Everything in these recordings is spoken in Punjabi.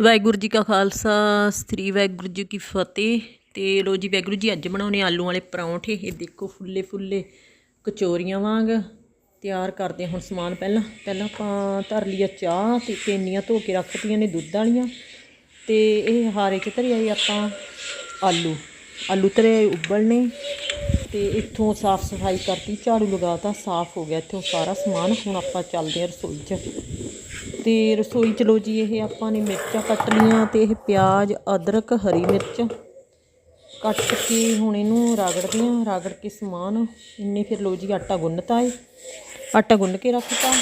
ਵਾਹਿਗੁਰੂ ਜੀ ਕਾ ਖਾਲਸਾ, ਸ੍ਰੀ ਵਾਹਿਗੁਰੂ ਜੀ ਕੀ ਫਤਿਹ। ਤੇ ਲੋ ਜੀ, ਵਾਹਿਗੁਰੂ ਜੀ ਅੱਜ ਬਣਾਉਣੇ ਆਲੂ ਵਾਲੇ ਪਰੌਂਠੇ। ਇਹ ਦੇਖੋ ਫੁੱਲੇ ਫੁੱਲੇ ਕਚੋਰੀਆਂ ਵਾਂਗ। ਤਿਆਰ ਕਰਦੇ ਹਾਂ ਹੁਣ ਸਮਾਨ ਪਹਿਲਾਂ। ਪਹਿਲਾਂ ਆਪਾਂ ਧਰ ਲਿਆ ਚਾਹ ਤੇ ਕੇਨੀਆਂ ਧੋ ਕੇ ਰੱਖਤੀਆਂ ਨੇ ਦੁੱਧ ਵਾਲੀਆਂ। ਤੇ ਇਹ ਹਾਰੇ ਚ ਧਰਿਆ ਜੀ ਆਪਾਂ ਆਲੂ। ਆਲੂ ਧਰੇ ਉਬਲਣੇ। ਤੇ ਇੱਥੋਂ ਸਾਫ਼ ਸਫ਼ਾਈ ਕਰਤੀ, ਝਾੜੂ ਲਗਾਤਾ ਸਾਫ਼ ਹੋ ਗਿਆ ਇੱਥੋਂ ਸਾਰਾ ਸਮਾਨ। ਹੁਣ ਆਪਾਂ ਚੱਲਦੇ ਹਾਂ ਰਸੋਈ 'ਚ। ਤੇ ਰਸੋਈ ਚ ਲੋ ਜੀ, ਇਹ ਆਪਾਂ ਨੇ ਮਿਰਚਾਂ ਕੱਟ ਲੀਆਂ ਤੇ ਇਹ ਪਿਆਜ਼, ਅਦਰਕ, ਹਰੀ ਮਿਰਚ ਕੱਟ ਕੇ ਹੁਣ ਇਹਨੂੰ ਰਗੜਦੇ ਹਾਂ। ਰਗੜ ਕੇ ਸਮਾਨ, ਇੰਨੇ ਫਿਰ ਲੋ ਜੀ ਆਟਾ ਗੁੰਨਤਾ ਏ। ਆਟਾ ਗੁੰਨ ਕੇ ਰੱਖਤਾ।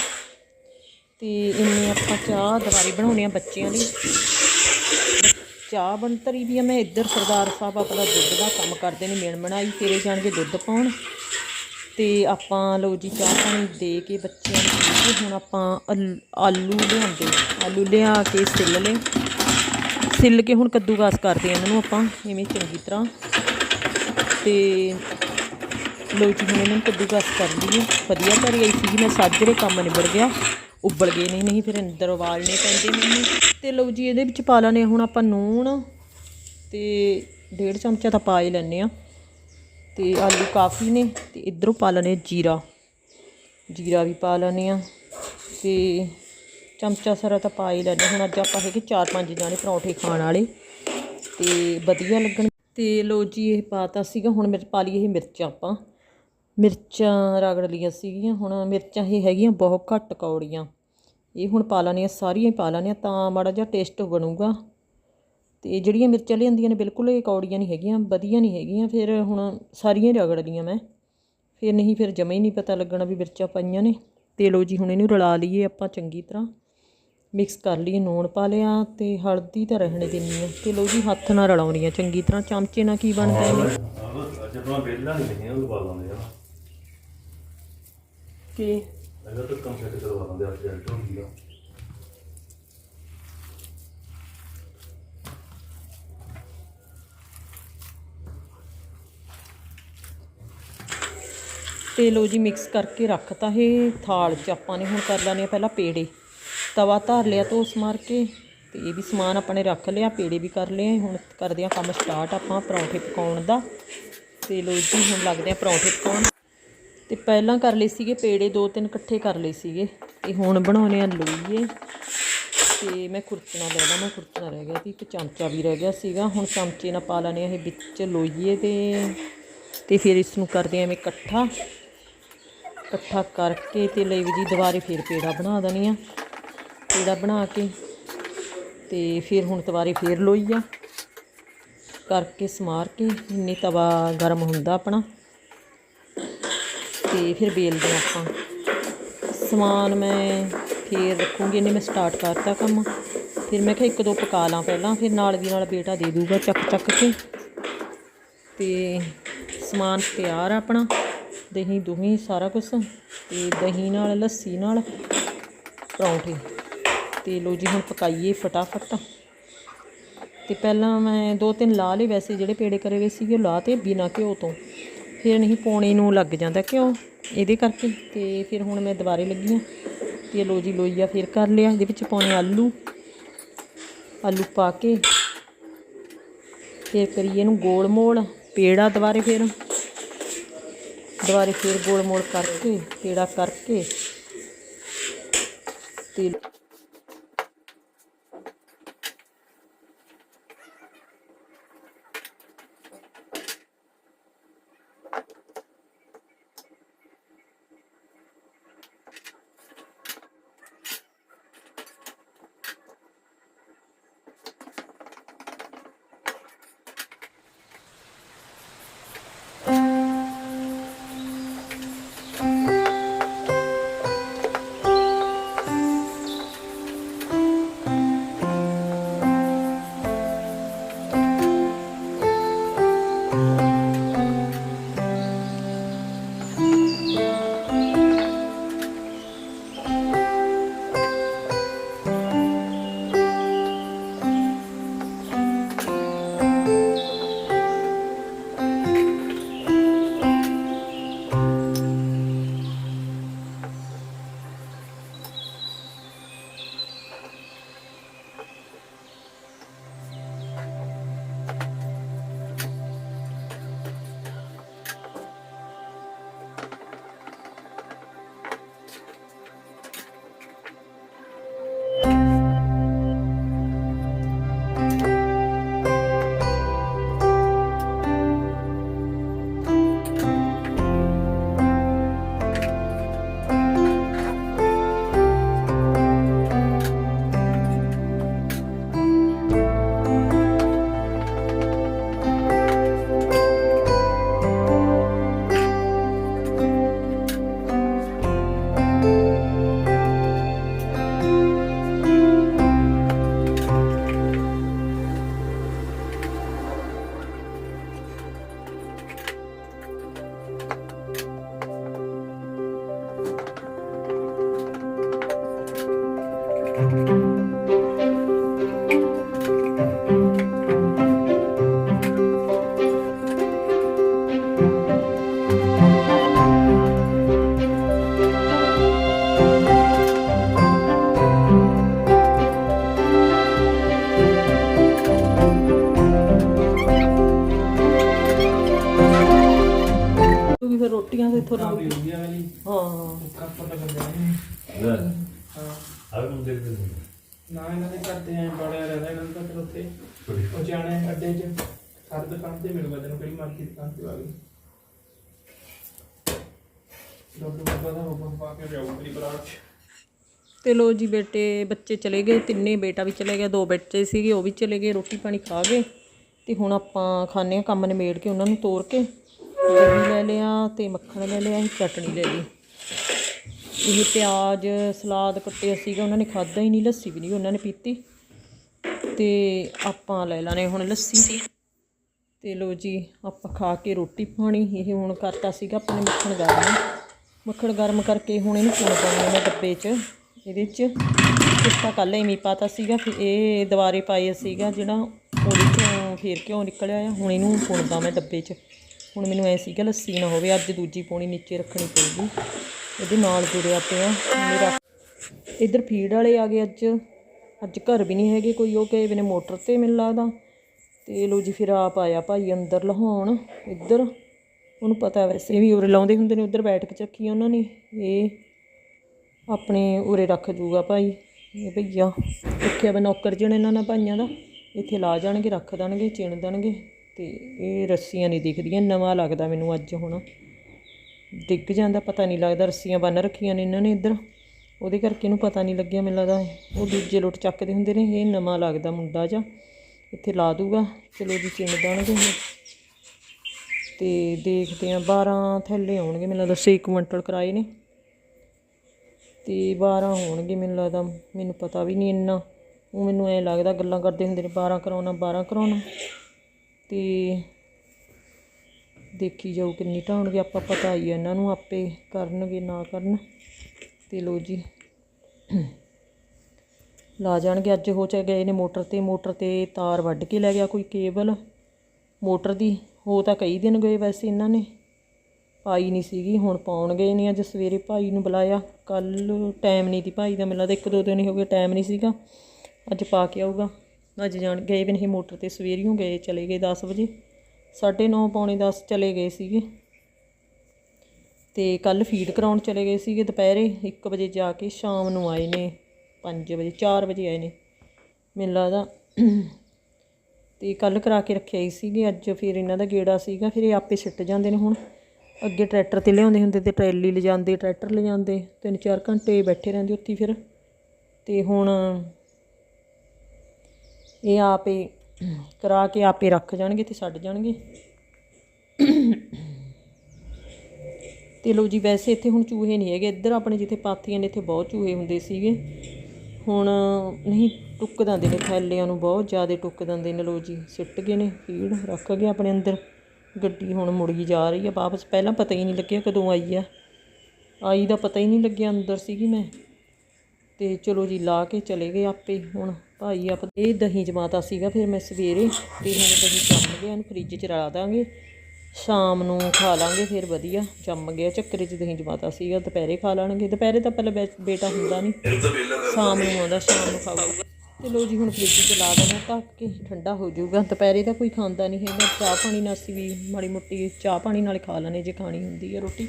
ਤੇ ਇੰਨੇ ਆਪਾਂ ਚਾਹ ਦੁਬਾਰੇ ਬਣਾਉਣੇ ਆ ਬੱਚਿਆਂ ਲਈ। ਚਾਹ ਬਣ ਤਰੀ ਵੀ ਆ। ਮੈਂ ਇੱਧਰ ਸਰਦਾਰ ਸਾਹਿਬ ਆਪਣਾ ਦੁੱਧ ਦਾ ਕੰਮ ਕਰਦੇ ਨੇ ਮਿਣ ਬਣਾਈ ਫੇਰੇ ਜਾਣਗੇ ਦੁੱਧ ਪਾਉਣ। ਅਤੇ ਆਪਾਂ ਲਓ ਜੀ ਚਾਹ ਪਾਣੀ ਦੇ ਕੇ ਬੱਚਿਆਂ ਨੂੰ ਹੁਣ ਆਪਾਂ ਅਲ- ਆਲੂ ਲਿਆਉਂਦੇ ਆਲੂ ਲਿਆ ਕੇ ਸਿੱਲ ਲਏ। ਸਿੱਲ ਕੇ ਹੁਣ ਕੱਦੂਕਾਸ ਕਰਦੇ ਆ ਇਹਨਾਂ ਨੂੰ ਆਪਾਂ, ਇਵੇਂ ਚੰਗੀ ਤਰ੍ਹਾਂ। ਤੇ ਲਓ ਜੀ ਹੁਣ ਇਹਨਾਂ ਨੂੰ ਕੱਦੂਕਾਸ ਕਰ ਲਈਏ। ਵਧੀਆ ਧਰੀ ਗਈ ਸੀਗੀ ਮੈਂ ਸਾਜਰੇ ਕੰਮ ਨਿਬੜ ਗਿਆ। ਉਬਲ ਗਏ ਨਹੀਂ ਨਹੀਂ ਫਿਰ ਅੰਦਰ ਉਬਾਲਣੇ ਪੈਂਦੇ ਮੈਨੂੰ ਤੇ ਲਓ ਜੀ ਇਹਦੇ ਵਿੱਚ ਪਾ ਲੈਣੇ ਹੁਣ ਆਪਾਂ ਨੂਣ। ਤੇ ਡੇਢ ਚਮਚਾ ਤਾਂ ਪਾ ਹੀ ਲੈਣੇ ਆ। ਤੇ ਆਲੂ ਕਾਫੀ ਨੇ ਤੇ ਇਧਰੋਂ ਪਾ ਲੈਣੇ ਜੀਰਾ। ਜੀਰਾ ਵੀ ਪਾ ਲੈਣੇ ਆ ਤੇ ਚਮਚਾ ਸਾਰਾ ਤਾਂ ਪਾ ਹੀ ਲੈਣੇ ਹੁਣ ਅੱਜ ਆਪਾਂ ਹੈਗੇ ਚਾਰ ਪੰਜ ਜਾਣੇ ਪਰੌਂਠੇ ਖਾਣ ਵਾਲੇ ਤੇ ਵਧੀਆ ਲੱਗਣ। ਤੇ ਲੋ ਜੀ, ਇਹ ਪਾਤਾ ਸੀਗਾ। ਹੁਣ ਮਿਰਚ ਪਾ ਲਈ ਇਹ ਮਿਰਚਾਂ ਆਪਾਂ। ਮਿਰਚਾਂ ਰਗੜ ਲਈਆਂ ਸੀਗੀਆਂ। ਹੁਣ ਮਿਰਚਾਂ ਇਹ ਹੈਗੀਆਂ ਬਹੁਤ ਘੱਟ ਕੌੜੀਆਂ। ਇਹ ਹੁਣ ਪਾ ਲੈਣੀਆਂ ਸਾਰੀਆਂ ਹੀ ਪਾ ਲੈਣੀਆਂ ਤਾਂ ਮਾੜਾ ਜਿਹਾ ਟੇਸਟ ਬਣੂਗਾ। ਤੇ ਜਿਹੜੀਆਂ ਮਿਰਚਾਂ ਲਿਆਂਦੀਆਂ ਨੇ ਬਿਲਕੁਲ ਇਹ ਕੌੜੀਆਂ ਨਹੀਂ ਹੈਗੀਆਂ ਵਧੀਆ ਨਹੀਂ ਹੈਗੀਆਂ ਫਿਰ ਹੁਣ ਸਾਰੀਆਂ ਹੀ ਰਗੜ ਲਈਆਂ ਮੈਂ। ਫਿਰ ਨਹੀਂ ਫਿਰ ਜਮਾ ਹੀ ਨਹੀਂ ਪਤਾ ਲੱਗਣਾ ਵੀ ਮਿਰਚਾਂ ਪਾਈਆਂ ਨੇ। ਤੇ ਲੋ ਜੀ ਹੁਣ ਇਹਨੂੰ ਰਲਾ ਲਈਏ ਆਪਾਂ ਚੰਗੀ ਤਰ੍ਹਾਂ। ਮਿਕਸ ਕਰ ਲਈਏ ਨੂਣ ਪਾ ਲਿਆ ਤੇ ਹਲਦੀ ਤਾਂ ਰਹਿਣੇ ਦਿੰਨੀ ਆ। ਤੇ ਲੋ ਜੀ ਹੱਥ ਨਾਲ ਰਲਾਉਣੀ ਆ ਚੰਗੀ ਤਰ੍ਹਾਂ। ਚਮਚੇ ਨਾਲ ਕੀ ਬਣਦਾ ਇਹਨੇ ਅੱਜ ਆਪਣਾ ਵੇਲਾ ਨਹੀਂ ਲਿਖਿਆ ਉਹ ਪਾ ਲਾਂਦੇ ਆ। ਕਿ? ਇਹਦਾ ਤਾਂ ਕੰਮ ਸੈੱਟ ਕਰਵਾ ਲਾਂਦੇ ਅੱਜ ਜੈਂਟ ਹੋ ਗਿਆ ਤੇ ਲੋ ਜੀ ਮਿਕਸ ਕਰਕੇ ਰੱਖਤਾ ਇਹ ਥਾਲ 'ਚ ਆਪਾਂ ਨੇ ਹੁਣ ਕਰ ਲੈਣੇ ਆ ਪਹਿਲਾਂ ਪੇੜੇ। ਤਵਾ ਧਾਰ ਲਿਆ ਧੋਸ ਮਾਰ ਕੇ ਤੇ ਇਹ ਵੀ ਸਮਾਨ ਆਪਾਂ ਨੇ ਰੱਖ ਲਿਆ, ਪੇੜੇ ਵੀ ਕਰ ਲਏ ਹੁਣ ਕਰਦੇ ਆ ਕੰਮ ਸਟਾਰਟ ਆਪਾਂ ਪਰੌਂਠੇ ਪਕਾਉਣ ਦਾ। ਤੇ ਲੋ ਜੀ ਹੁਣ ਲੱਗਦੇ ਆ ਪਰੌਂਠੇ ਪਕਾਉਣ। ਤੇ ਪਹਿਲਾਂ ਕਰ ਲਏ ਸੀਗੇ ਪੇੜੇ, ਦੋ ਤਿੰਨ ਇਕੱਠੇ ਕਰ ਲਏ ਸੀਗੇ। ਤੇ ਹੁਣ ਬਣਾਉਣੇ ਆ ਲੋਈਏ। ਤੇ ਮੈਂ ਖੁਰਚਣਾ ਲੈ ਲਾ, ਮੈਂ ਖੁਰਚਣਾ ਰਹਿ ਗਿਆ ਸੀ, ਇੱਕ ਚਮਚਾ ਵੀ ਰਹਿ ਗਿਆ ਸੀਗਾ। ਹੁਣ ਚਮਚੇ ਨਾਲ ਪਾ ਲੈਣੇ ਆ ਇਹ ਵਿੱਚ ਲੋਈਏ ਤੇ ਤੇ ਫਿਰ ਇਸ ਨੂੰ ਕਰਦੇ ਆ ਮੈਂ ਇਕੱਠਾ। ਇਕੱਠਾ ਕਰਕੇ ਤੇ ਲਈ ਵੀ ਜੀ ਦੁਬਾਰੇ ਫਿਰ ਪੇੜਾ ਬਣਾ ਦੇਣੀ ਆ। ਪੇੜਾ ਬਣਾ ਕੇ ਤੇ ਫਿਰ ਹੁਣ ਦੁਬਾਰੇ ਫਿਰ ਲੋਈ ਆ। ਕਰਕੇ ਸਮਾਰ ਕੇ ਇੰਨੀ ਤਵਾ ਗਰਮ ਹੁੰਦਾ ਆਪਣਾ। ਤੇ ਫਿਰ ਬੇਲਦੇ ਹਾਂ ਆਪਾਂ। ਸਮਾਨ ਮੈਂ ਫੇਰ ਰੱਖੂੰਗੀ, ਇਹਨੇ ਮੈਂ ਸਟਾਰਟ ਕਰਤਾ ਕੰਮ। ਫਿਰ ਮੈਂ ਕਿਹਾ ਇੱਕ ਦੋ ਪਕਾ ਲਾਂ ਪਹਿਲਾਂ, ਫਿਰ ਨਾਲ ਦੀ ਨਾਲ ਬੇਟਾ ਦੇ ਦੂਗਾ ਚੱਕ ਚੱਕ ਕੇ। ਤੇ ਸਮਾਨ ਤਿਆਰ ਆਪਣਾ। ਦਹੀਂ ਦੁਹੀਂ ਸਾਰਾ ਕੁਝ ਤੇ ਦਹੀਂ ਨਾਲ, ਲੱਸੀ ਨਾਲ, ਪਰੌਂਠੇ। ਤੇ ਲੋ ਜੀ, ਹੁਣ ਪਕਾਈਏ ਫਟਾਫਟ। ਤੇ ਪਹਿਲਾਂ ਮੈਂ ਦੋ ਤਿੰਨ ਲਾ ਲਏ ਵੈਸੇ, ਜਿਹੜੇ ਪੇੜੇ ਕਰੇ ਹੋਏ ਸੀਗੇ, ਉਹ ਲਾ ਤੇ ਬਿਨਾ ਘਿਓ ਤੋਂ। ਫਿਰ ਨਹੀਂ, ਪੌਣੇ ਨੂੰ ਲੱਗ ਜਾਂਦਾ ਘਿਓ ਇਹਦੇ ਕਰਕੇ। ਤੇ ਫਿਰ ਹੁਣ ਮੈਂ ਦੁਬਾਰੇ ਲੱਗੀ ਹਾਂ। ਤੇ ਲੋ ਜੀ, ਲੋਈਆ ਫਿਰ ਕਰ ਲਿਆ। ਇਹਦੇ ਵਿੱਚ ਪਾਉਣੇ ਆਲੂ। ਆਲੂ ਪਾ ਕੇ। ਫਿਰ ਕਰੀਏ ਇਹਨੂੰ ਗੋਲ ਮੋਲ। ਪੇੜਾ ਦੁਬਾਰੇ ਫਿਰ। ਦੁਬਾਰੇ ਫਿਰ ਗੋਲ ਮੋਲ ਕਰਕੇ ਪੇੜਾ ਕਰਕੇ ਤੇ ਫਿਰ ਰੋਟੀਆਂ ਤੇ ਵਾਲੀ ਹਾਂ ਕੱਪ ਪਤਾ ਹਾਂ। ਆ ਵੀ ਮੁੰਡੇ ਦੇ ਨਾ ਇਹਨਾਂ ਦੇ ਘਰ ਤੇ ਐ ਬੜਿਆ ਰਹਿੰਦਾ ਇਹਨਾਂ ਦਾ ਫਿਰ ਉੱਥੇ। ਬੜੀ। ਉਹ ਜਾਣੇ ਅੱਡੇ 'ਚ। ਹਰ ਦੁਕਾਨ ਤੇ ਮਿਲੂਗਾ ਤੈਨੂੰ ਕਿਹੜੀ ਮਰਜ਼ੀ ਦੁਕਾਨ ਤੇ ਆ ਗਈ। ਡਾਕਟਰ ਬਾਬਾ ਦਾ ਹੁਕਮ ਪਾ ਕੇ ਜਾਊ ਮੇਰੀ ਬਰਾਤ। 'ਚ ਤੇ ਲੋ ਜੀ ਬੇਟੇ ਬੱਚੇ ਚਲੇ ਗਏ ਤਿੰਨੇ ਬੇਟਾ ਵੀ ਚਲੇ ਗਿਆ ਦੋ ਬੱਚੇ ਸੀਗੇ ਉਹ ਵੀ ਚਲੇ ਗਏ ਰੋਟੀ ਪਾਣੀ ਖਾ ਗਏ। ਤੇ ਹੁਣ ਆਪਾਂ ਖਾਣੇ ਆ ਕੰਮ ਨਿਬੇੜ ਕੇ ਉਹਨਾਂ ਨੂੰ ਤੋੜ ਕੇ। ਦਹੀਂ ਲੈ ਲਿਆ ਤੇ ਮੱਖਣ ਲੈ ਲਿਆ ਚਟਣੀ ਲੈ ਲਈ। ਇਹ ਪਿਆਜ਼ ਸਲਾਦ ਕੱਟਿਆ ਸੀਗਾ ਉਹਨਾਂ ਨੇ ਖਾਦਾ ਹੀ ਨਹੀਂ ਲੱਸੀ ਵੀ ਨਹੀਂ ਉਹਨਾਂ ਨੇ ਪੀਤੀ। ਤੇ ਆਪਾਂ ਲੈ ਲਾਣੇ ਹੁਣ ਲੱਸੀ। ਤੇ ਲੋ ਜੀ ਆਪਾਂ ਖਾ ਕੇ ਰੋਟੀ ਪਾਣੀ ਇਹ ਹੁਣ ਕਰਤਾ ਸੀਗਾ ਆਪਣੇ ਮੱਖਣ ਗਰਮ। ਮੱਖਣ ਗਰਮ ਕਰਕੇ ਹੁਣ ਇਹਨੂੰ ਪੁਣ ਪਾਉਣੀ ਮੈਂ ਡੱਬੇ 'ਚ ਇਹਦੇ 'ਚ। ਕਿਸਤਾ ਕੱਲ ਐਵੇਂ ਪਾਤਾ ਸੀਗਾ ਫਿਰ ਇਹ ਦੁਬਾਰੇ ਪਾਇਆ ਸੀਗਾ ਜਿਹੜਾ ਉਹਦੇ 'ਚੋਂ ਫੇਰ ਕਿਉਂ ਨਿਕਲਿਆ ਆ? ਹੁਣ ਇਹਨੂੰ ਪੁਣਦਾ ਮੈਂ ਡੱਬੇ 'ਚ। ਹੁਣ ਮੈਨੂੰ ਐ ਸੀਗਾ ਲੱਸੀ ਨਾ ਹੋਵੇ, ਅੱਜ ਦੂਜੀ ਪੌਣੀ ਨੀਚੇ ਰੱਖਣੀ ਪਊਗੀ। ਇਹਦੇ ਨਾਲ ਜੁੜਿਆ ਪਿਆ ਮੇਰਾ। ਇੱਧਰ ਫੀਡ ਵਾਲੇ ਆ ਗਏ ਅੱਜ। ਅੱਜ ਘਰ ਵੀ ਨਹੀਂ ਹੈਗੇ ਕੋਈ, ਉਹ ਗਏ ਵੇ ਨੇ ਮੋਟਰ ਤੇ ਮੈਨੂੰ ਲੱਗਦਾ। ਤੇ ਲੋ ਜੀ, ਫਿਰ ਆਪ ਆਇਆ ਭਾਈ ਅੰਦਰ ਲਹਾਉਣ ਇੱਧਰ। ਉਹਨੂੰ ਪਤਾ ਵੈਸੇ ਵੀ ਉਰੇ ਲਾਉਂਦੇ ਹੁੰਦੇ ਨੇ, ਉੱਧਰ ਬੈਠ ਕੇ ਚੱਕੀ ਉਹਨਾਂ ਨੇ। ਇਹ ਆਪਣੇ ਉਰੇ ਰੱਖ ਜੂਗਾ ਭਾਈ, ਇਹ ਭਈਆ। ਰੱਖਿਆ ਵਾ ਨੌਕਰ ਜਿਹੜੇ ਇਹਨਾਂ ਨਾਲ ਭਾਈਆਂ ਦਾ। ਇੱਥੇ ਲਾ ਜਾਣਗੇ, ਰੱਖ ਦੇਣਗੇ, ਚਿਣ ਦੇਣਗੇ। ਅਤੇ ਇਹ ਰੱਸੀਆਂ ਨਹੀਂ ਦਿਖਦੀਆਂ, ਨਵਾਂ ਲੱਗਦਾ ਮੈਨੂੰ ਅੱਜ ਹੁਣ। ਡਿੱਗ ਜਾਂਦਾ, ਪਤਾ ਨਹੀਂ ਲੱਗਦਾ, ਰੱਸੀਆਂ ਬੰਨ ਰੱਖੀਆਂ ਨੇ ਇਹਨਾਂ ਨੇ ਇੱਧਰ। ਉਹਦੇ ਕਰਕੇ ਇਹਨੂੰ ਪਤਾ ਨਹੀਂ ਲੱਗਿਆ, ਮੈਨੂੰ ਲੱਗਦਾ ਉਹ ਦੂਜੇ ਲੁੱਟ ਚੱਕਦੇ ਹੁੰਦੇ ਨੇ, ਇਹ ਨਵਾਂ ਲੱਗਦਾ ਮੁੰਡਾ ਜਾਂ ਇੱਥੇ ਲਾ ਦੂਗਾ, ਚਲੋ ਜੀ ਚਿੰਨ ਦੇਣਗੇ ਇਹ। ਤੇ ਦੇਖਦੇ ਆ 12 ਥੈਲੇ ਆਉਣਗੇ, ਮੈਨੂੰ ਲੱਗਦਾ 6 ਕੁਇੰਟਲ ਕਰਾਏ ਨੇ। ਤੇ 12 ਹੋਣਗੇ, ਮੈਨੂੰ ਲੱਗਦਾ, ਮੈਨੂੰ ਪਤਾ ਵੀ ਨਹੀਂ ਇੰਨਾ। ਉਹ ਮੈਨੂੰ ਐ ਲੱਗਦਾ, ਗੱਲਾਂ ਕਰਦੇ ਹੁੰਦੇ ਨੇ 12 ਕਰਾਉਣਾ 12 ਕਰਾਉਣਾ। ਤੇ ਦੇਖੀ ਜਾਓ ਕਿੰਨੀ ਢਾਉਣਗੇ ਆਪਾਂ ਪਤਾ ਹੀ ਆ ਇਹਨਾਂ ਨੂੰ, ਆਪੇ ਕਰਨਗੇ, ਨਾ ਕਰਨ। ਤੇ ਲੋ ਜੀ। ਲਾ ਜਾਣਗੇ, ਅੱਜ ਹੋ ਚ ਗਏ ਨੇ ਮੋਟਰ ਤੇ ਮੋਟਰ ਤੇ ਤਾਰ ਵੱਢ ਕੇ ਲੈ ਗਿਆ ਕੋਈ ਕੇਬਲ। ਮੋਟਰ ਦੀ ਹੋ ਤਾਂ ਕਈ ਦਿਨ ਗਏ ਵੈਸੇ ਇਹਨਾਂ ਨੇ ਪਾਈ ਨਹੀਂ ਸੀਗੀ, ਹੁਣ ਪਾਉਣ ਗਏ ਨੇ ਅੱਜ ਸਵੇਰੇ ਭਾਈ ਨੂੰ ਬੁਲਾਇਆ। ਕੱਲ ਟਾਈਮ ਨਹੀਂ ਸੀ ਭਾਈ ਦਾ ਮਿਲਦਾ ਲੱਗਦਾ ਇੱਕ ਦੋ ਦਿਨ ਹੀ ਹੋ ਗਏ ਟਾਈਮ ਨਹੀਂ ਸੀਗਾ। ਅੱਜ ਪਾ ਕੇ ਆਊਗਾ। ਅੱਜ ਜਾਣ ਗਏ ਵੀ ਨਹੀਂ, ਮੋਟਰ ਤੇ ਸਵੇਰੀਓ ਗਏ, ਚਲੇ ਗਏ 10 ਵਜੇ। 9:30 ਪੌਣੇ 10 ਚਲੇ ਗਏ ਸੀਗੇ। ਤੇ ਕੱਲ ਫੀਡ ਕਰਾਉਣ ਚਲੇ ਗਏ ਸੀਗੇ ਦੁਪਹਿਰੇ 1 ਵਜੇ ਜਾ ਕੇ ਸ਼ਾਮ ਨੂੰ ਆਏ ਨੇ 5 ਵਜੇ 4 ਵਜੇ ਆਏ ਨੇ, ਮੈਨੂੰ ਲੱਗਦਾ। ਤੇ ਕੱਲ ਕਰਾ ਕੇ ਰੱਖਿਆ ਹੀ ਸੀਗੇ, ਅੱਜ ਫਿਰ ਇਹਨਾਂ ਦਾ ਗੇੜਾ ਸੀਗਾ, ਫਿਰ ਇਹ ਆਪੇ ਸਿੱਟ ਜਾਂਦੇ ਨੇ ਹੁਣ। ਅੱਗੇ ਟਰੈਕਟਰ ਤੇ ਲਿਆਉਂਦੇ ਹੁੰਦੇ ਤੇ ਟਰੈਲੀ ਲਿਜਾਂਦੇ, ਟਰੈਕਟਰ ਲਿਜਾਂਦੇ, ਤਿੰਨ ਚਾਰ ਘੰਟੇ ਬੈਠੇ ਰਹਿੰਦੇ ਉੱਥੇ ਫਿਰ। ਤੇ ਹੁਣ ਇਹ ਆਪੇ ਕਰਾ ਕੇ ਆਪੇ ਰੱਖ ਜਾਣਗੇ ਤੇ ਛੱਡ ਜਾਣਗੇ। ਤੇ ਲੋ ਜੀ, ਵੈਸੇ ਇੱਥੇ ਹੁਣ ਚੂਹੇ ਨਹੀਂ ਹੈਗੇ। ਇੱਧਰ ਆਪਣੇ ਜਿੱਥੇ ਪਾਥੀਆਂ ਨੇ, ਇੱਥੇ ਬਹੁਤ ਚੂਹੇ ਹੁੰਦੇ ਸੀਗੇ। ਹੁਣ ਨਹੀਂ, ਟੁੱਕ ਦਿੰਦੇ ਨੇ, ਥੈਲਿਆਂ ਨੂੰ ਬਹੁਤ ਜ਼ਿਆਦਾ ਟੁੱਕ ਦਿੰਦੇ ਨੇ। ਲੋ ਜੀ, ਸਿੱਟ ਗਏ ਨੇ, ਫੀਡ ਰੱਖ ਗਏ ਆਪਣੇ ਅੰਦਰ। ਗੱਡੀ ਹੁਣ ਮੁੜੀ ਜਾ ਰਹੀ ਆ ਵਾਪਸ। ਪਹਿਲਾਂ ਪਤਾ ਹੀ ਨਹੀਂ ਲੱਗਿਆ ਕਦੋਂ ਆਈ ਆ। ਆਈ ਦਾ ਪਤਾ ਹੀ ਨਹੀਂ ਲੱਗਿਆ, ਅੰਦਰ ਸੀਗੀ ਮੈਂ। ਤੇ ਚਲੋ ਜੀ, ਲਾ ਕੇ ਚਲੇ ਗਏ ਆਪੇ ਹੁਣ। ਭਾਈ ਆਪ ਇਹ ਦਹੀਂ ਜਮਾਤਾ ਸੀਗਾ ਫਿਰ ਮੈਂ ਸਵੇਰੇ ਤੇ ਹੁਣ ਦਹੀਂ ਜੰਮ ਗਿਆ ਇਹਨੂੰ ਫ੍ਰਿਜ 'ਚ ਰਲਾ ਦਾਂਗੇ। ਸ਼ਾਮ ਨੂੰ ਖਾ ਲਾਂਗੇ, ਫਿਰ ਵਧੀਆ, ਜੰਮ ਗਿਆ। ਚੱਕਰੇ 'ਚ ਦਹੀਂ ਜਮਾਤਾ ਸੀਗਾ, ਦੁਪਹਿਰੇ ਖਾ ਲਾਂਗੇ ਦੁਪਹਿਰੇ ਤਾਂ ਪਹਿਲਾਂ ਬੈ- ਬੇਟਾ ਹੁੰਦਾ ਨਹੀਂ ਸ਼ਾਮ ਨੂੰ ਆਉਂਦਾ, ਸ਼ਾਮ ਨੂੰ ਖਾਊਗਾ ਤੇ ਲੋ ਜੀ, ਹੁਣ ਫ੍ਰਿਜ 'ਚ ਲਾ ਦੇਣਾ, ਢੱਕ ਕੇ ਠੰਡਾ ਹੋ ਜਾਊਗਾ। ਦੁਪਹਿਰੇ ਤਾਂ ਕੋਈ ਖਾਂਦਾ ਨਹੀਂ ਹੈਗਾ। ਚਾਹ ਪਾਣੀ ਨਾਲ ਅਸੀਂ ਵੀ ਮਾੜੀ ਮੋਟੀ ਚਾਹ ਪਾਣੀ ਨਾਲ ਖਾ ਲੈਣੇ ਜੇ ਖਾਣੀ ਹੁੰਦੀ ਹੈ ਰੋਟੀ।